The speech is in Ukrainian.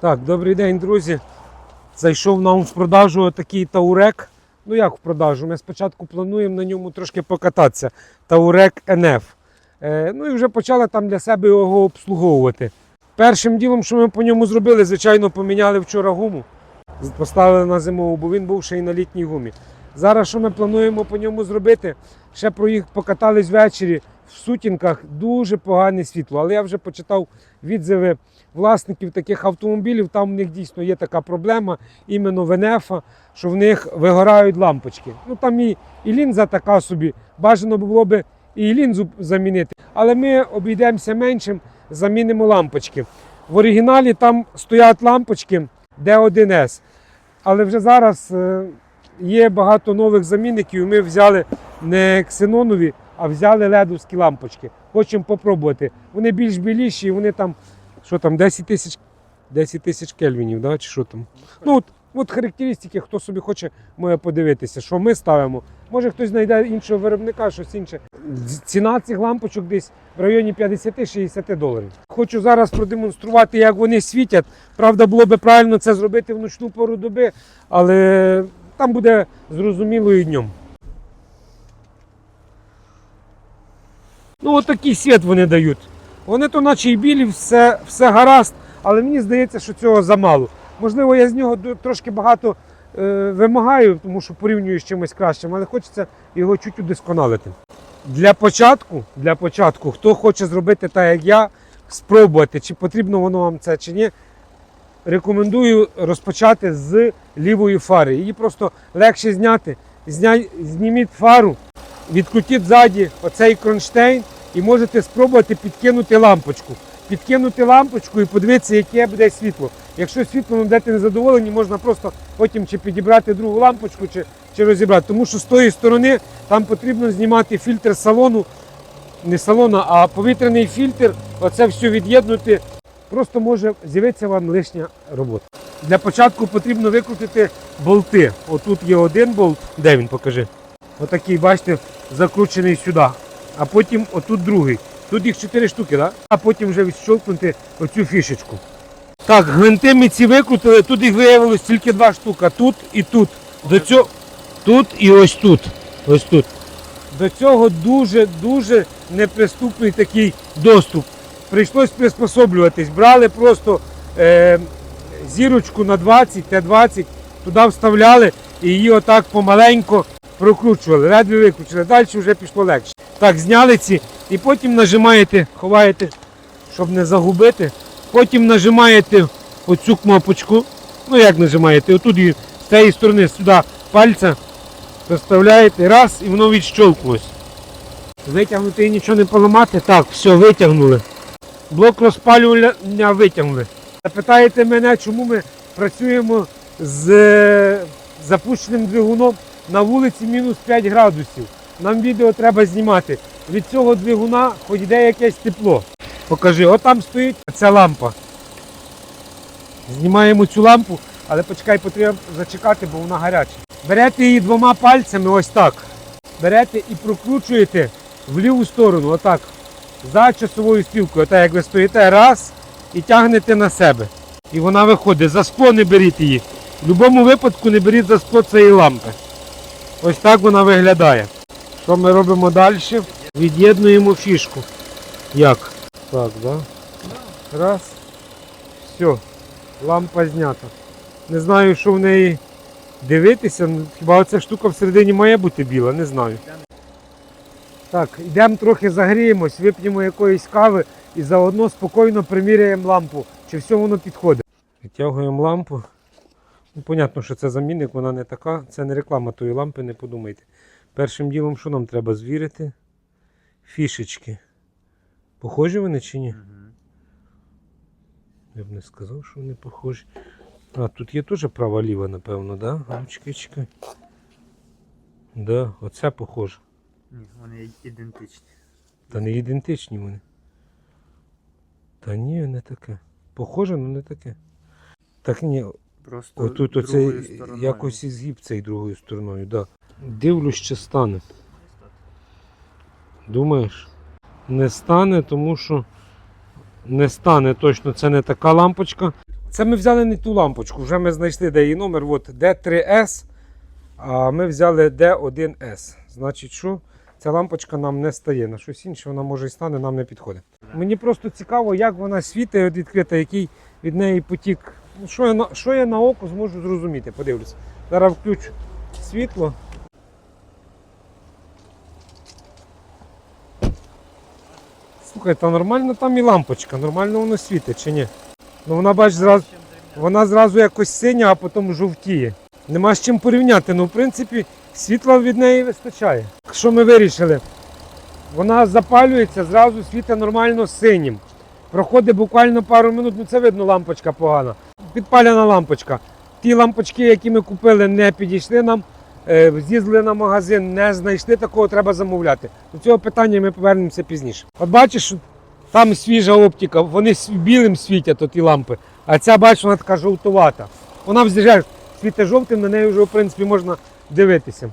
Так, добрий день, друзі. Зайшов нам в продажу такий Таурек. Ну як в продажу? Ми спочатку плануємо на ньому трошки покататися. Таурек НФ. Е, ну і вже почали там для себе його обслуговувати. Першим ділом, що ми по ньому зробили, звичайно, поміняли вчора гуму. Поставили на зимову, бо він був ще й на літній гумі. Зараз що ми плануємо по ньому зробити? Ще про їх покатались ввечері в сутінках. Дуже погане світло. Але я вже почитав відзиви власників таких автомобілів. Там в них дійсно є така проблема, іменно в НФ, що в них вигорають лампочки. Ну там і, і лінза така собі. Бажано було би і лінзу замінити. Але ми обійдемося меншим, замінимо лампочки. В оригіналі там стоять лампочки D1S. Але вже зараз е, є багато нових замінників. Ми взяли не ксенонові, а взяли ледовські лампочки. Хочемо попробувати. Вони більш біліші, вони там, що там, 10 тисяч 10 тисяч кельвінів, да? чи що там. Ну, от, от характеристики, хто собі хоче, може подивитися, що ми ставимо. Може хтось знайде іншого виробника, щось інше. Ціна цих лампочок десь в районі 50-60 доларів. Хочу зараз продемонструвати, як вони світять. Правда, було би правильно це зробити в ночну пору доби, але там буде зрозуміло і днем. Ну, отакий світ вони дають. Вони то наче і білі, все, все гаразд, але мені здається, що цього замало. Можливо, я з нього трошки багато е, вимагаю, тому що порівнюю з чимось кращим, але хочеться його чуть удосконалити. Для початку, для початку, хто хоче зробити так, як я, спробувати, чи потрібно воно вам це чи ні, рекомендую розпочати з лівої фари. Її просто легше зняти. Зня... Зніміть фару, відкрутіть ззаді оцей кронштейн і можете спробувати підкинути лампочку. Підкинути лампочку і подивитися, яке буде світло. Якщо світлом будете незадоволені, можна просто потім чи підібрати другу лампочку, чи, чи розібрати. Тому що з тої сторони там потрібно знімати фільтр салону, не салона, а повітряний фільтр. Оце все від'єднути. Просто може з'явитися вам лишня робота. Для початку потрібно викрутити болти. Отут є один болт, де він покажи. Отакий, бачите, закручений сюди. А потім отут другий. Тут їх чотири штуки, да? а потім вже відщолкнути оцю фішечку. Так, гвинти ми ці викрутили, тут їх виявилось тільки два штука. Тут і тут. До цього тут і ось тут. Ось тут. До цього дуже-дуже неприступний такий доступ. Прийшлось приспособлюватись. Брали просто е, зірочку на 20, Т-20, туди вставляли і її отак помаленько прокручували. Ледве викручили. Далі вже пішло легше. Так, зняли ці і потім нажимаєте, ховаєте, щоб не загубити. Потім нажимаєте оцю кнопочку. Ну як нажимаєте? Отут її з цієї сторони сюди пальця доставляєте раз і воно відщолкнулось. Витягнути і нічого не поламати. Так, все, витягнули. Блок розпалювання витягнули. Запитаєте мене, чому ми працюємо з е, запущеним двигуном на вулиці мінус 5 градусів. Нам відео треба знімати. Від цього двигуна хоч йде якесь тепло. Покажи, от там стоїть ця лампа. Знімаємо цю лампу, але почекай, потрібно зачекати, бо вона гаряча. Берете її двома пальцями, ось так. Берете і прокручуєте в ліву сторону, отак. За часовою стрілкою. Отак, як ви стоїте, раз і тягнете на себе. І вона виходить. За скло не беріть її. В будь-якому випадку не беріть за скло цієї лампи. Ось так вона виглядає. Що ми робимо далі? Від'єднуємо фішку. Як? Так, да? Раз. Все. Лампа знята. Не знаю, що в неї дивитися. Хіба оця штука всередині має бути біла, не знаю. Так, йдемо трохи загріємось, вип'ємо якоїсь кави і заодно спокійно приміряємо лампу, чи все воно підходить. Відтягуємо лампу. Ну, понятно, що це замінник, вона не така. Це не реклама тої лампи, не подумайте. Першим ділом, що нам треба звірити? Фішечки. Похожі вони чи ні? Я б не сказав, що вони похожі. А, тут є теж права-ліва, напевно, да? А, чекай, чекай. Да, оце похоже. Ні, вони ідентичні. Та не ідентичні вони. Та ні, не таке. Похоже, але не таке. Так ні, Просто отут другою оцей стороною. якось і згиб цей другою стороною, да. Дивлюсь, чи стане. Думаєш? Не стане, тому що не стане точно. Це не така лампочка. Це ми взяли не ту лампочку, вже ми знайшли, де її номер. От D3S, а ми взяли D1S. Значить, що ця лампочка нам не стає. На щось інше вона може і стане, нам не підходить. Мені просто цікаво, як вона світить відкрита, який від неї потік. Що, я на, що я на око зможу зрозуміти, подивлюся. Зараз включу світло. Слухай, та нормально там і лампочка, нормально воно світить чи ні? Ну вона бач зразу. Вона зразу якось синя, а потім жовтіє. Нема з чим порівняти. Ну, в принципі, світла від неї вистачає. Що ми вирішили? Вона запалюється, зразу світить нормально синім. Проходить буквально пару минут, ну це видно, лампочка погана. Підпалена лампочка. Ті лампочки, які ми купили, не підійшли нам. Е, З'їздили на магазин, не знайшли такого, треба замовляти. До цього питання ми повернемося пізніше. От бачиш, там свіжа оптика, вони білим світять ті лампи, а ця, бачиш, вона така жовтувата. Вона вже світе жовтим, на неї вже в принципі можна дивитися.